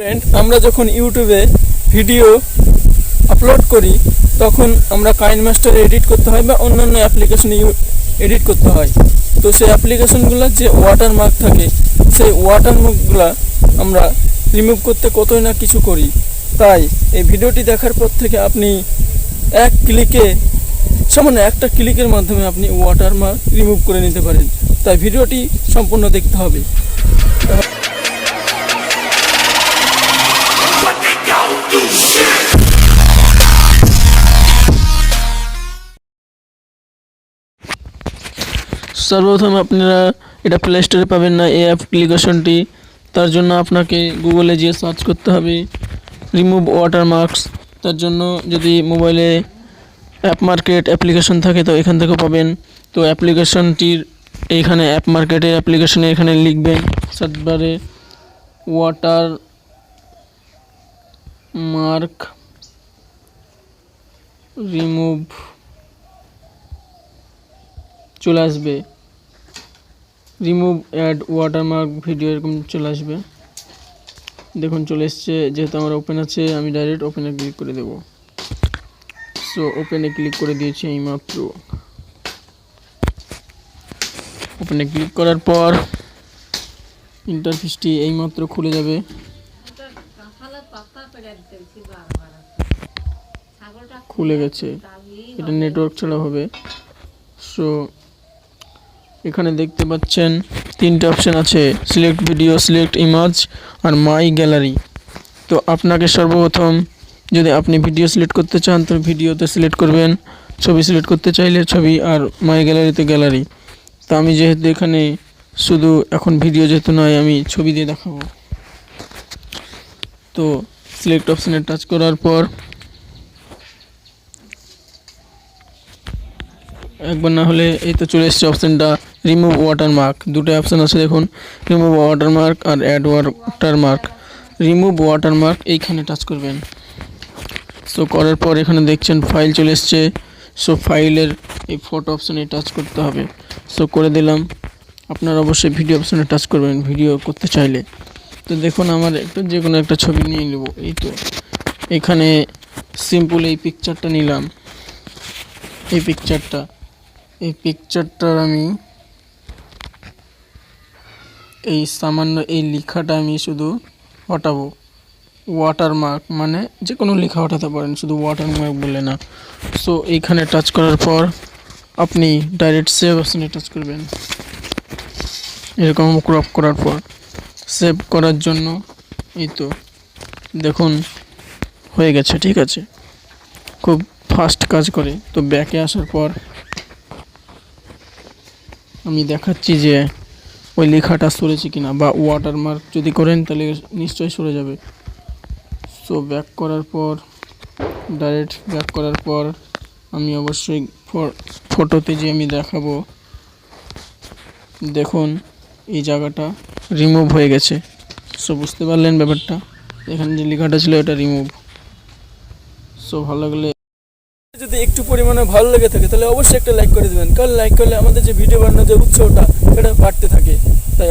Friend আমরা যখন ইউটিউবে ভিডিও আপলোড করি, তখন আমরা কাইন মাস্টার এডিট করতে হয় বা অন্যান্য অ্যাপ্লিকেশনে এডিট করতে হয়। তো সেই অ্যাপ্লিকেশনগুলোর যে ওয়াটার মার্ক থাকে, সেই ওয়াটার মার্কগুলো আমরা রিমুভ করতে কতই না কিছু করি। তাই এই ভিডিওটি দেখার পর থেকে আপনি এক ক্লিকে সামান্য একটা ক্লিকের মাধ্যমে আপনি ওয়াটার মার্ক রিমুভ করে নিতে পারেন। তাই ভিডিওটি সম্পূর্ণ দেখতে হবে। সর্বপ্রথম আপনারা এটা প্লে স্টোরে পাবেন না এই অ্যাপ্লিকেশনটি তার জন্য আপনাকে গুগলে গিয়ে সার্চ করতে হবে। রিমুভ ওয়াটার মার্কস তার জন্য যদি মোবাইলে অ্যাপ মার্কেট অ্যাপ্লিকেশন থাকে তো এখান থেকে পাবেন। তো অ্যাপ্লিকেশনটির এইখানে অ্যাপ মার্কেটের অ্যাপ্লিকেশনে এখানে লিখবেন। সার্চ বারে ওয়াটার মার্ক রিমুভ চলে আসবে। রিমুভ অ্যাড ওয়াটারমার্ক ভিডিও এরকম চলে আসবে। দেখুন, চলে এসছে, যেহেতু আমার ওপেন আছে, আমি ডাইরেক্ট ওপেনে ক্লিক করে দেব। সো ওপেনে ক্লিক করে দিয়েছি এইমাত্র ওপেনে ক্লিক করার পর ইন্টারফেসটি এইমাত্র খুলে যাবে। খুলে গেছে। এটা নেটওয়ার্ক ছাড়া হবে। সো এখানে দেখতে পাচ্ছেন তিনটে অপশান আছে। সিলেক্ট ভিডিও সিলেক্ট ইমেজ আর মাই গ্যালারি তো আপনাকে সর্বপ্রথম যদি আপনি ভিডিও সিলেক্ট করতে চান তো ভিডিওতে সিলেক্ট করবেন। ছবি সিলেক্ট করতে চাইলে ছবি আর মাই গ্যালারিতে গ্যালারি তো আমি যেহেতু এখানে শুধু এখন ভিডিও যেহেতু নয় আমি ছবি দিয়ে দেখাবো। তো সিলেক্ট অপশানে টাচ করার পর একবার না হলে এই তো চলে এসছে অপশানটা রিমুভ ওয়াটারমার্ক দুটো অপশান আছে দেখুন রিমুভ ওয়াটারমার্ক আর অ্যাড ওয়াটারমার্ক রিমুভ ওয়াটারমার্ক এইখানে টাচ করবেন। সো করার পর এখানে দেখছেন ফাইল চলে এসছে। সো ফাইলের এই ফটো অপশানে টাচ করতে হবে। সো করে দিলাম। আপনারা অবশ্যই ভিডিও অপশানে টাচ করবেন ভিডিও করতে চাইলে। তো দেখুন, আমার একটা যে কোনো একটা ছবি নিয়ে নেব। এই তো, এখানে সিম্পল এই পিকচারটা নিলাম। এই পিকচারটা এই পিকচারটার আমি এই সামান্য এই লেখাটা আমি শুধু হটাবো। ওয়াটারমার্ক মানে যে কোনো লেখা হটাতে পারেন, শুধু ওয়াটারমার্ক বলে না। সো এইখানে টাচ করার পর আপনি ডাইরেক্ট সেভ অপশানে টাচ করবেন। এরকম ক্রপ করার পর। সেভ করার জন্য। এই তো, দেখুন, হয়ে গেছে, ঠিক আছে। খুব ফাস্ট কাজ করে। তো ব্যাকে আসার পর আমি দেখাচ্ছি যে ওই লেখাটা সরেছে কিনা বা ওয়াটারমার্ক যদি করেন তাহলে নিশ্চয়ই সরে যাবে। সো ব্যাক করার পর ডাইরেক্ট ব্যাক করার পর আমি অবশ্যই ফটোতে যে আমি দেখাবো, দেখুন, এই জায়গাটা রিমুভ হয়ে গেছে। সো বুঝতে পারলেন ব্যাপারটা? এখানে যে লেখাটা ছিল, এটা রিমুভ সো ভালো লাগলে যদি একটু পরিমাণে ভালো লেগে থাকে, তাহলে অবশ্যই একটা লাইক করে দেবেন। কারণ লাইক করলে আমাদের যে ভিডিও বানানোর যে উৎসাহটা সেটা বাড়তে থাকে। তাই